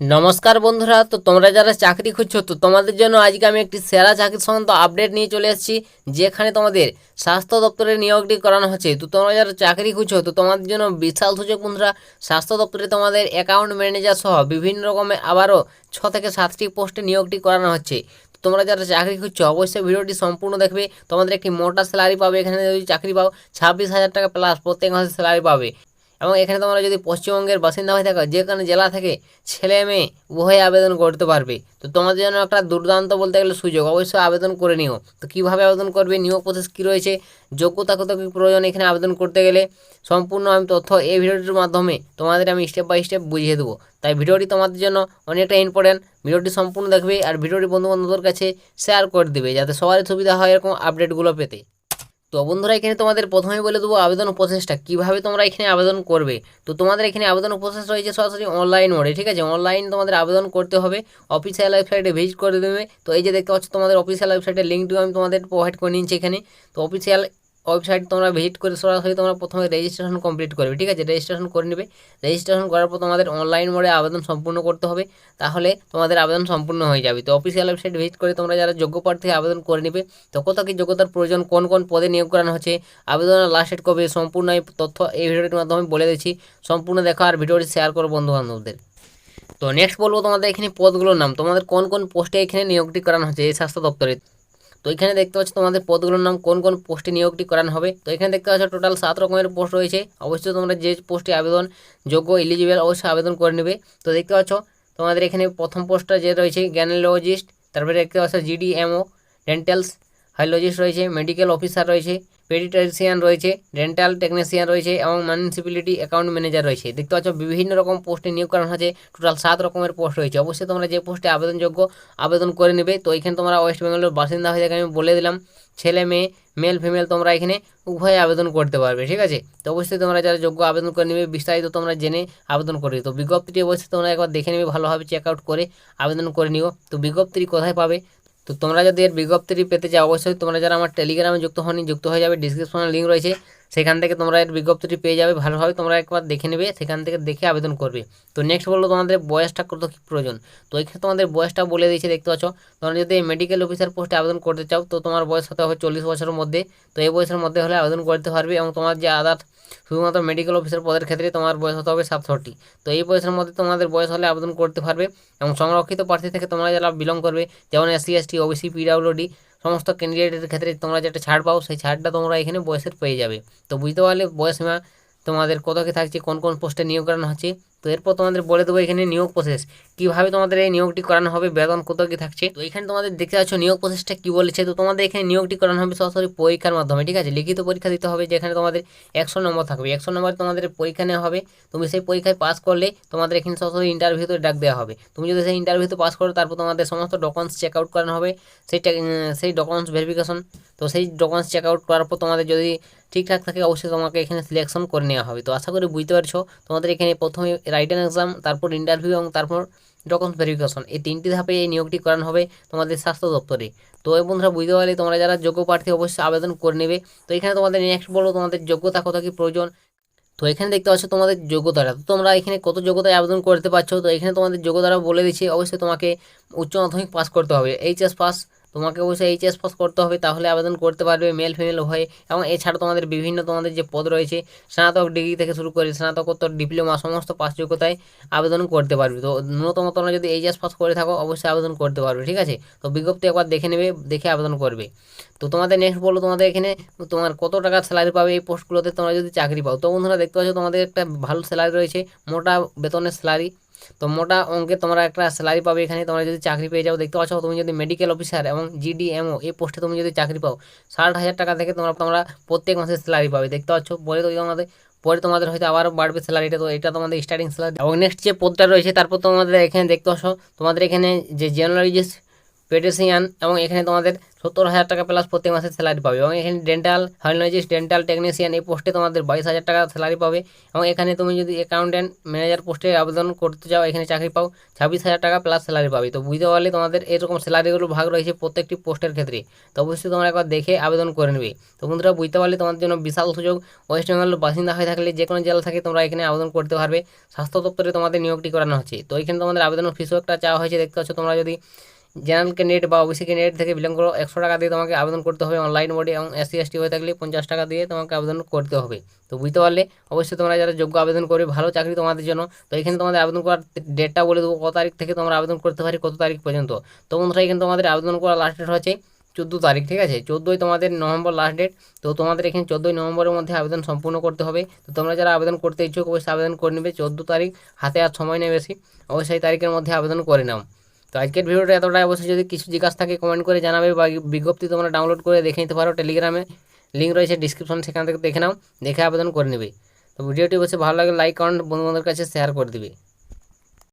নমস্কার বন্ধুরা, তো তোমরা যারা চাকরি খুঁজছো, তো তোমাদের জন্য আজকে আমি একটি সেরা চাকরি সংক্রান্ত আপডেট নিয়ে চলে এসেছি, যেখানে তোমাদের স্বাস্থ্য দপ্তরে নিয়োগটি করানো হচ্ছে। তো তোমরা যারা চাকরি খুঁজছো, তো তোমাদের জন্য বিশাল সুযোগ বন্ধুরা, স্বাস্থ্য দপ্তরে তোমাদের অ্যাকাউন্ট ম্যানেজার সহ বিভিন্ন রকমের আবারও ছ থেকে সাতটি পোস্টে নিয়োগটি করানো হচ্ছে। তোমরা যারা চাকরি খুঁজছো, অবশ্যই ভিডিওটি সম্পূর্ণ দেখবে। তোমাদের একটি মোটা স্যালারি পাবে, এখানে যদি চাকরি পাও, ছাব্বিশ হাজার টাকা প্লাস প্রত্যেক মাসে স্যালারি পাবে। এবং এখানে তোমরা যদি পশ্চিমবঙ্গের বাসিন্দা হয়ে থাকো, যে কোনো জেলা থেকে ছেলে মেয়ে উভয় আবেদন করতে পারবে। তো তোমাদের জন্য একটা দুর্দান্ত বলতে গেলে সুযোগ, অবশ্যই আবেদন করে নিও। তো কীভাবে আবেদন করবে, নিয়োগ প্রসেস কী রয়েছে যোগ্যতা কত কী প্রয়োজন এখানে আবেদন করতে গেলে, সম্পূর্ণ আমি তথ্য এই ভিডিওটির মাধ্যমে তোমাদের আমি স্টেপ বাই স্টেপ বুঝিয়ে দেবো। তাই ভিডিওটি তোমাদের জন্য অনেকটা ইম্পর্টেন্ট ভিডিওটি সম্পূর্ণ দেখবে আর ভিডিওটি বন্ধু বান্ধবদের কাছে শেয়ার করে দেবে, যাতে সবারই সুবিধা হয় এরকম আপডেটগুলো পেতে। তো বন্ধুরা, এখানে তোমাদের প্রথমে বলে দেবো আবেদন প্রসেসটা। কীভাবে তোমরা এখানে আবেদন করবে? তো তোমাদের এখানে আবেদন প্রসেস রয়েছে সরাসরি অনলাইন মোডে ঠিক আছে? অনলাইন তোমাদের আবেদন করতে হবে। অফিসিয়াল ওয়েবসাইটে ভিজিট করে দেবে। তো এই যে দেখতে পাচ্ছ, তোমাদের অফিসিয়াল ওয়েবসাইটের লিঙ্কটিও আমি তোমাদের প্রোভাইড করে নিচ্ছি এখানে। তো অফিসিয়াল ওয়েবসাইট তোমরা ভিজিট করে সরাসরি তোমরা প্রথমে রেজিস্ট্রেশন কমপ্লিট করবে, ঠিক আছে? রেজিস্ট্রেশন করে নেবে। রেজিস্ট্রেশন করার পর তোমাদের অনলাইন মোডে আবেদন সম্পূর্ণ করতে হবে। তাহলে তোমাদের আবেদন সম্পূর্ণ হয়ে যাবে। তো অফিসিয়াল ওয়েবসাইট ভিজিট করে তোমরা যারা যোগ্য প্রার্থী, আবেদন করে নেবে। তো কত কী যোগ্যতার প্রয়োজন, কোন কোন পদে নিয়োগ করানো হচ্ছে, আবেদনের লাস্ট ডেট কবে, সম্পূর্ণ এই তথ্য এই ভিডিওটির মাধ্যমে বলে দিচ্ছি। সম্পূর্ণ দেখো আর ভিডিওটি শেয়ার করো বন্ধু বান্ধবদের তো নেক্সট বলব তোমাদের এখানে পদগুলোর নাম। তোমাদের কোন কোন পোস্টে এখানে নিয়োগটি করানো হচ্ছে, এই স্বাস্থ্য দপ্তরে তো এখানে দেখতে পাচ্ছ তোমাদের পদগুলোর নাম কোন কোন পোস্টে নিয়োগটি করানো হবে। তো এখানে দেখতে পাচ্ছ টোটাল সাত রকমের পোস্ট রয়েছে। অবশ্যই তোমরা যে পোস্টে আবেদন যোগ্য এলিজিবল অবশ্যই আবেদন করে নেবে। তো দেখতে পাচ্ছ তোমাদের এখানে প্রথম পোস্টটা যে রয়েছে গ্যানোলজিস্ট তারপরে দেখতে পাচ্ছ জিডিএমও ডেন্টালস হাইলজিস্ট রয়েছে মেডিকেল অফিসার রয়েছে পেডিটারিশিয়ান রয়েছে, ডেন্টাল টেকনিশিয়ান রয়েছে এবং মিউনিসিপ্যালিটি অ্যাকাউন্ট ম্যানেজার রয়েছে। দেখতে পাচ্ছ, বিভিন্ন রকম পোস্টে নিয়োগ করানো হয়েছে। টোটাল সাত রকমের পোস্ট রয়েছে। অবশ্যই তোমরা যে পোস্টে আবেদনযোগ্য, আবেদন করে নেবে। তো এখানে তোমরা ওয়েস্ট বেঙ্গলের বাসিন্দা হয়ে থাকে আমি বলে দিলাম। ছেলে, মেয়ে মেল ফিমেল তোমরা এখানে উভয়ে আবেদন করতে পারবে, ঠিক আছে? তো অবশ্যই তোমরা যারা যোগ্য আবেদন করে নেবে, বিস্তারিত তোমরা জেনে আবেদন করবে তো বিজ্ঞপ্তিটি অবশ্যই তোমরা একবার দেখে নেবে, ভালোভাবে চেক আউট করে আবেদন করে নিও। তো বিজ্ঞপ্তিটি কোথায় পাবে? তো তোমরা যদি এর বিজ্ঞপ্তিটি পেতে চাও, অবশ্যই তোমরা যারা আমার টেলিগ্রামে যুক্ত হনি যুক্ত হয়ে যাবে। ডিসক্রিপশনে লিঙ্ক রয়েছে। সেখান থেকে তোমরা এর বিজ্ঞপ্তিটি পেয়ে যাবে, ভালোভাবে তোমরা একবার দেখে নেবে, সেখান থেকে দেখে আবেদন করবে। তো নেক্সট বলল তোমাদের বয়সটা কত কী প্রয়োজন? তো এখানে তোমাদের বয়সটা বলে দিয়েছে, দেখতে পাচ্ছ? তোমরা যদি মেডিকেল অফিসার পোস্টে আবেদন করতে চাও, তো তোমার বয়স হতে হবে চল্লিশ বছরের মধ্যে। তো এই বয়সের মধ্যে হলে আবেদন করতে পারবে এবং তোমার যে আদার শুধুমাত্র মেডিকেল অফিসার পদের ক্ষেত্রে তোমার বয়স হতে হবে সাতষট্টি। তো এই বয়সের মধ্যে তোমাদের বয়স হলে আবেদন করতে পারবে এবং সংরক্ষিত প্রার্থী থেকে তোমরা যারা বিলং করবে, যেমন এসসি এসটি ওবিসি পিডাব্লিউডি সমস্ত ক্যান্ডিডেটের ক্ষেত্রে তোমরা যেটা ছাড় পাও, সেই ছাড়টা তোমরা এখানে বয়সের পেয়ে যাবে। তো বুঝতে পারলে বয়স সীমা তোমাদের কত কি থাকছে, কোন কোন পোস্টে নিয়োগ করানো হচ্ছে তো এরপর তোমাদের বলে দেবো এখানে নিয়োগ প্রসেস কীভাবে তোমাদের এই নিয়োগটি করানো হবে, বেতন কত কি থাকছে? তো এখানে তোমাদের দেখতে পাচ্ছ নিয়োগ প্রসেসটা কী বলেছে। তো তোমাদের এখানে নিয়োগটি করানো হবে সরাসরি পরীক্ষার মাধ্যমে, ঠিক আছে? লিখিত পরীক্ষা দিতে হবে যেখানে তোমাদের একশো নম্বর থাকবে। একশো নম্বর তোমাদের পরীক্ষা নেওয়া হবে। তুমি সেই পরীক্ষায় পাস করলে তোমাদের এখানে সরাসরি ইন্টারভিউতে ডাক দেওয়া হবে। তুমি যদি সেই ইন্টারভিউতে পাস করো, তারপর তোমাদের সমস্ত ডকুমেন্টস চেক আউট করানো হবে। সেই সেই ডকুমেন্টস ভেরিফিকেশন তো সেই ডকুমেন্টস চেক আউট করার পর তোমাদের যদি ঠিকঠাক থাকে, অবশ্যই তোমাকে এখানে সিলেকশন করে নেওয়া হবে। তো আশা করি বুঝতে পারছ, তোমাদের এখানে প্রথমে রাইটেন এক্সাম তারপর ইন্টারভিউ এবং তারপর ডকুমেন্টস ভেরিফিকেশন এই তিনটি ধাপে এই নিয়োগটি করানো হবে তোমাদের স্বাস্থ্য দপ্তরে। তো এই বন্ধুরা, বুঝতে পারলে তোমরা যারা যোগ্য প্রার্থী অবশ্যই আবেদন করে নেবে। তো এখানে তোমাদের নেক্সট বলো, তোমাদের যোগ্যতা কত কী প্রয়োজন? তো এখানে দেখতে পাচ্ছ তোমাদের যোগ্যতাটা। তো তোমরা এখানে কত যোগ্যতায় আবেদন করতে পারছ? তো এখানে তোমাদের যোগ্যতাটা বলে দিচ্ছি। অবশ্যই তোমাকে উচ্চ মাধ্যমিক পাস করতে হবে। এইচএস পাস তোমাকে অবশ্যই এইচএস পাস করতে হবে, তাহলে আবেদন করতে পারবে মেল ফিমেল উভয়ে। এবং এছাড়া তোমাদের বিভিন্ন তোমাদের যে পদ রয়েছে, স্নাতক ডিগ্রি থেকে শুরু করে স্নাতকোত্তর ডিপ্লোমা সমস্ত পাস যোগ্যতায় আবেদন করতে পারবে। তো ন্যূনতম তোমরা যদি এইচএস পাস করে থাকো, অবশ্যই আবেদন করতে পারবে, ঠিক আছে? তো বিজ্ঞপ্তি একবার দেখে নেবে, দেখে আবেদন করবে। তো তোমাদের নেক্সট বলো তোমাদের এখানে, তোমার কত টাকা স্যালারি পাবে এই পোস্টগুলোতে তোমরা যদি চাকরি পাও, তো বন্ধুরা দেখতে পাচ্ছ তোমাদের একটা ভালো স্যালারি রয়েছে, মোটা বেতনের স্যালারি তো মোটা অঙ্কে তোমরা একটা স্যালারি পাবে এখানে। তোমরা যদি চাকরি পেয়ে যাও, দেখতে পাচ্ছ তুমি যদি মেডিকেল অফিসার এবং জিডিএমও এই পোস্টে তুমি যদি চাকরি পাও, ষাট হাজার টাকা থেকে তোমরা তোমরা প্রত্যেক মাসে স্যালারি পাবে। দেখতে পাচ্ছ, পরে তো তোমাদের, পরে তোমাদের হয়তো আবারও বাড়বে স্যালারিটা তো এটা তোমাদের স্টার্টিং স্যালারি এবং নেক্সট যে পদটা রয়েছে, তারপর তোমাদের এখানে দেখতে পাচ্ছ, তোমাদের এখানে যে জেনারেলিস্ট পেটেশিয়ান এবং এখানে তোমাদের সত্তর হাজার টাকা প্লাস প্রতি মাসে স্যালারি পাবে। এবং এখানে ডেন্টাল হাইনোলজিস্ট ডেন্টাল টেকনিশিয়ান এই পোস্টে তোমাদের বাইশ হাজার টাকা স্যালারি পাবে। এবং এখানে তুমি যদি অ্যাকাউন্টেন্ট ম্যানেজার পোস্টে আবেদন করতে চাও, এখানে চাকরি পাও, ছাব্বিশ হাজার টাকা প্লাস স্যালারি পাবে। তো বুঝতে পারলে তোমাদের এরকম স্যালারিগুলো ভাগ রয়েছে প্রত্যেকটি পোস্টের ক্ষেত্রে। তো অবশ্যই তোমরা একবার দেখে আবেদন করে নেবে। তো বন্ধুরা, বুঝতে পারলে তোমাদের জন্য বিশাল সুযোগ। ওয়েস্ট বেঙ্গলের বাসিন্দা হয়ে থাকলে যে কোনো জেলা থেকে তোমরা এখানে আবেদন করতে পারবে। স্বাস্থ্য দপ্তরে তোমাদের নিয়োগটি করানো হচ্ছে। তো এখানে তোমাদের আবেদন ফিসও একটা চাওয়া হয়েছে। দেখতে পাচ্ছ তোমরা যদি জেনারেল ক্যান্ডিডেট বা ওবিসি ক্যান্ডিডেট থেকে বিলং করো একশো টাকা দিয়ে তোমাকে আবেদন করতে হবে অনলাইন মোডে এবং এসসি, এসটি হয়ে থাকলে পঞ্চাশ টাকা দিয়ে তোমাকে আবেদন করতে হবে। তো বুঝতে পারলে অবশ্যই তোমরা যারা যোগ্য আবেদন করবে, ভালো চাকরি তোমাদের জন্য। তো এখানে তোমাদের আবেদন করার ডেটটা বলে দেবো কত তারিখ থেকে তোমরা আবেদন করতে পারি, কত তারিখ পর্যন্ত। তো বন্ধুরা, এখানে তোমাদের আবেদন করার লাস্ট ডেট হচ্ছে চোদ্দ তারিখ, ঠিক আছে? চোদ্দোই তোমাদের নভেম্বর লাস্ট ডেট তো তোমাদের এখানে চোদ্দোই নভেম্বরের মধ্যে আবেদন সম্পূর্ণ করতে হবে। তো তোমরা যারা আবেদন করতে ইচ্ছুক, অবশ্যই আবেদন করে নেবে। চোদ্দ তারিখ হাতে আর সময় নেই বেশি। অবশ্যই তারিখের মধ্যে আবেদন করে নাও। তো আজকের ভিডিওটা এতটাই। অবশ্যই যদি কিছু জিজ্ঞাসা থাকে কমেন্ট করে জানাবে বা বিজ্ঞপ্তি তোমরা ডাউনলোড করে দেখে নিতে পারো টেলিগ্রামে লিঙ্ক রয়েছে ডিসক্রিপশন সেখান থেকে দেখে নাও, দেখে আবেদন করে নেবে। তো ভিডিওটি অবশ্যই ভালো লাগে লাইক কমেন্ট বন্ধু বান্ধবের কাছে শেয়ার করে দিবে।